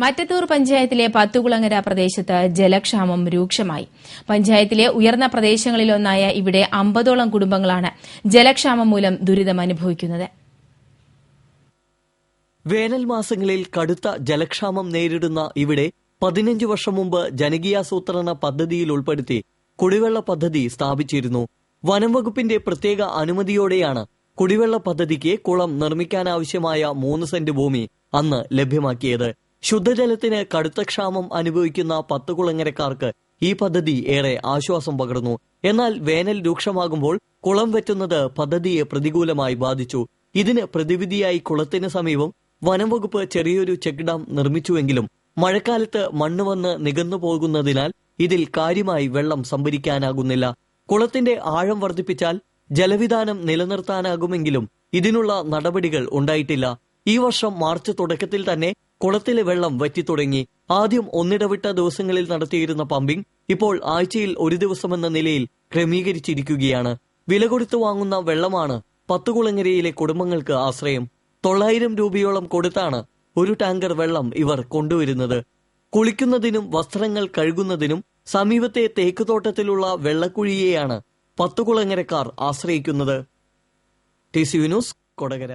മറ്റത്തൂർ പഞ്ചായത്തിലെ പത്തുകുളങ്ങര പ്രദേശത്ത് ജലക്ഷാമം രൂക്ഷമായി. പഞ്ചായത്തിലെ ഉയർന്ന പ്രദേശങ്ങളിലൊന്നായ ഇവിടെ അമ്പതോളം കുടുംബങ്ങളാണ് ജലക്ഷാമം മൂലം ദുരിതമനുഭവിക്കുന്നത് വേനൽ മാസങ്ങളിൽ കടുത്ത ജലക്ഷാമം നേരിടുന്ന ഇവിടെ പതിനഞ്ച് വർഷം മുമ്പ് ജനകീയാസൂത്രണ പദ്ധതിയിൽ ഉൾപ്പെടുത്തി കുടിവെള്ള പദ്ധതി സ്ഥാപിച്ചിരുന്നു. വനം വകുപ്പിന്റെ പ്രത്യേക അനുമതിയോടെയാണ് കുടിവെള്ള പദ്ധതിക്ക് കുളം നിർമ്മിക്കാനാവശ്യമായ മൂന്ന് സെന്റ് ഭൂമി അന്ന് ലഭ്യമാക്കിയത്. ശുദ്ധജലത്തിന് കടുത്ത ക്ഷാമം അനുഭവിക്കുന്ന പത്ത് കുളങ്ങരക്കാർക്ക് ഈ പദ്ധതി ഏറെ ആശ്വാസം പകർന്നു. എന്നാൽ വേനൽ രൂക്ഷമാകുമ്പോൾ കുളം വെറ്റുന്നത് പദ്ധതിയെ പ്രതികൂലമായി ബാധിച്ചു. ഇതിന് പ്രതിവിധിയായി കുളത്തിന് സമീപം വനംവകുപ്പ് ചെറിയൊരു ചെക്ക് ഡാം നിർമ്മിച്ചുവെങ്കിലും മഴക്കാലത്ത് മണ്ണ് വന്ന് നികന്നു പോകുന്നതിനാൽ ഇതിൽ കാര്യമായി വെള്ളം സംഭരിക്കാനാകുന്നില്ല. കുളത്തിന്റെ ആഴം വർദ്ധിപ്പിച്ചാൽ ജലവിധാനം നിലനിർത്താനാകുമെങ്കിലും ഇതിനുള്ള നടപടികൾ ഉണ്ടായിട്ടില്ല. ഈ വർഷം മാർച്ച് തുടക്കത്തിൽ തന്നെ കുളത്തിലെ വെള്ളം വറ്റിത്തുടങ്ങി ആദ്യം ഒന്നിടവിട്ട ദിവസങ്ങളിൽ നടത്തിയിരുന്ന പമ്പിംഗ് ഇപ്പോൾ ആഴ്ചയിൽ ഒരു ദിവസമെന്ന നിലയിൽ ക്രമീകരിച്ചിരിക്കുകയാണ്. വില കൊടുത്തു വാങ്ങുന്ന വെള്ളമാണ് പത്തുകുളങ്ങരയിലെ കുടുംബങ്ങൾക്ക് ആശ്രയം. തൊള്ളായിരം രൂപയോളം കൊടുത്താണ് ഒരു ടാങ്കർ വെള്ളം ഇവർ കൊണ്ടുവരുന്നത്. കുളിക്കുന്നതിനും വസ്ത്രങ്ങൾ കഴുകുന്നതിനും സമീപത്തെ തേക്ക് തേക്കുതോട്ടത്തിലുള്ള വെള്ളക്കുഴിയെയാണ് പത്തുകുളങ്ങരക്കാർ ആശ്രയിക്കുന്നത്. T C Vinos Kodakara.